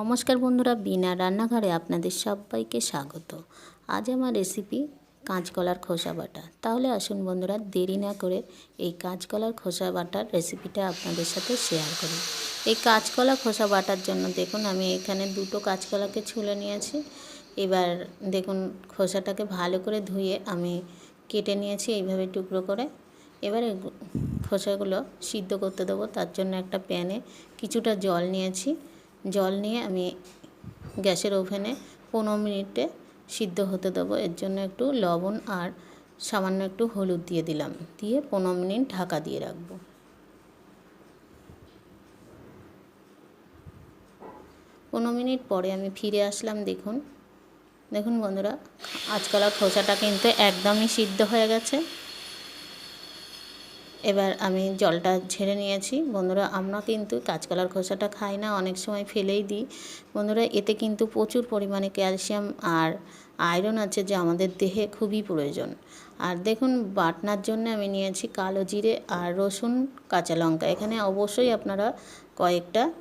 নমস্কার বন্ধুরা, বিনা রান্নাঘরে আপনাদের সবাইকে স্বাগত। আজ আমার রেসিপি কাঁচকলার খোসা বাটা। তাহলে আসুন বন্ধুরা, দেরি না করে এই কাঁচকলার খোসা বাটার রেসিপিটা আপনাদের সাথে শেয়ার করি। এই কাঁচকলা খোসা বাটার জন্য দেখুন, আমি এখানে দুটো কাঁচকলাকে ছুলে নিয়েছি। এবার দেখুন, খোসাটাকে ভালো করে ধুয়ে আমি কেটে নিয়েছি এইভাবে টুকরো করে। এবারে খোসাগুলো সিদ্ধ করতে দেবো, তার জন্য একটা প্যানে কিছুটা জল নিয়েছি। জল নিয়ে আমি গ্যাসের ওভেনে পনেরো মিনিটে সিদ্ধ হতে দেবো। এর জন্য একটু লবণ আর সামান্য একটু হলুদ দিয়ে দিলাম। দিয়ে পনেরো মিনিট ঢাকা দিয়ে রাখব। পনেরো মিনিট পরে আমি ফিরে আসলাম, দেখুন। দেখুন বন্ধুরা, আজকালার খোসাটা কিন্তু একদমই সিদ্ধ হয়ে গেছে। এবার আমি জলটা ঝেড়ে নিয়েছি। বন্ধুরা, আমরা কিন্তু কাঁচকলার খোসাটা খাই না, অনেক সময় ফেলেই দিই। বন্ধুরা, এতে কিন্তু প্রচুর পরিমাণে ক্যালসিয়াম আর আয়রন আছে, যা আমাদের দেহে খুবই প্রয়োজন। আর দেখুন, বাটনার জন্য আমি নিয়েছি কালো জিরে আর রসুন, কাঁচা লঙ্কা। এখানে অবশ্যই আপনারা কয়েকটা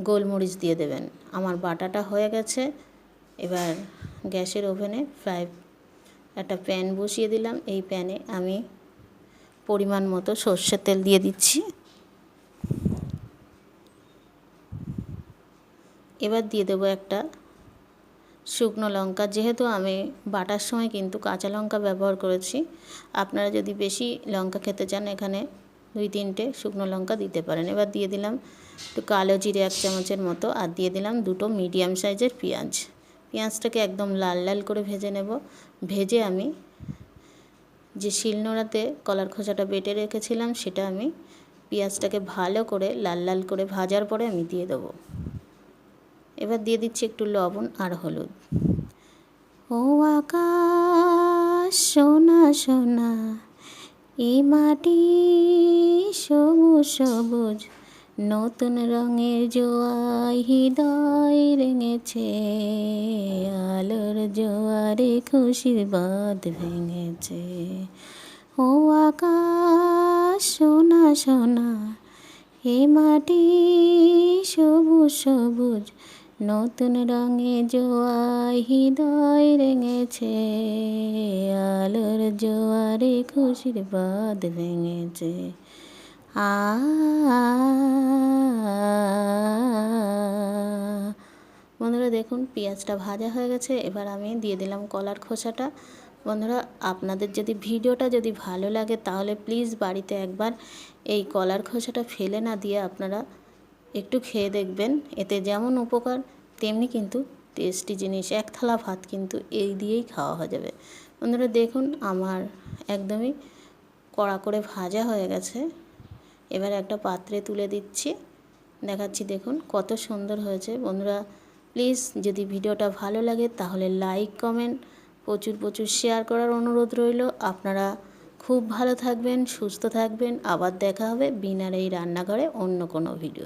গোলমরিচ দিয়ে দেবেন। আমার বাটাটা হয়ে গেছে। এবার গ্যাসের ওভেনে ফ্রাই একটা প্যান বসিয়ে দিলাম। এই প্যানে আমি পরিমাণ মতো সর্ষের তেল দিয়ে দিচ্ছি। এবার দিয়ে দেবো একটা শুকনো লঙ্কা। যেহেতু আমি বাটার সময় কিন্তু কাঁচা লঙ্কা ব্যবহার করেছি, আপনারা যদি বেশি লঙ্কা খেতে চান, এখানে দুই তিনটে শুকনো লঙ্কা দিতে পারেন। এবার দিয়ে দিলাম একটু কালো জিরে এক চামচের মতো, আর দিয়ে দিলাম দুটো মিডিয়াম সাইজের পেঁয়াজ। পেঁয়াজটাকে একদম লাল লাল করে ভেজে নেব। ভেজে আমি যে শিলনোড়াতে কলার খোসাটা বেটে রেখেছিলাম, সেটা আমি পেঁয়াজটাকে ভালো করে লাল লাল করে ভাজার পরে আমি দিয়ে দেবো। এবার দিয়ে দিচ্ছি একটু লবণ আর হলুদ। ও আকাশ, সোনা সোনা, এ মাটি সবুজ সবুজ, নতুন রঙের জোয়াই হৃদয় রেঙেছে, আলোর জোয়ারে খুশির বাদ ভেঙেছে। ও আকাশ, সোনা সোনা, এ মাটি সবুজ সবুজ, নতুন রঙে জোয়াই হৃদয় রেঙেছে, আলোর জোয়ারে খুশির বাদ ভেঙেছে। আ, বন্ধুরা দেখুন, পেঁয়াজটা ভাজা হয়ে গেছে, এবার আমি দিয়ে দিলাম কলার খোসাটা। বন্ধুরা, আপনাদের যদি ভিডিওটা যদি ভালো লাগে, তাহলে প্লিজ বাড়িতে একবার এই কলার খোসাটা ফেলে না দিয়ে আপনারা একটু খেয়ে দেখবেন। এতে যেমন উপকার, তেমনি কিন্তু টেস্টি জিনিস। এক থালা ভাত কিন্তু এই দিয়েই খাওয়া হয়ে যাবে। বন্ধুরা, দেখুন, আমার একদমই কড়া করে ভাজা হয়ে গেছে। এবার একটা পাত্রে তুলে দিচ্ছি। দেখাচ্ছি, দেখুন, কত সুন্দর হয়েছে। বন্ধুরা, প্লিজ যদি ভিডিওটা ভালো লাগে, তাহলে লাইক, কমেন্ট প্রচুর প্রচুর শেয়ার করার অনুরোধ রইল। আপনারা খুব ভালো থাকবেন, সুস্থ থাকবেন। আবার দেখা হবে বিনার এই রান্নাঘরে অন্য কোনো ভিডিও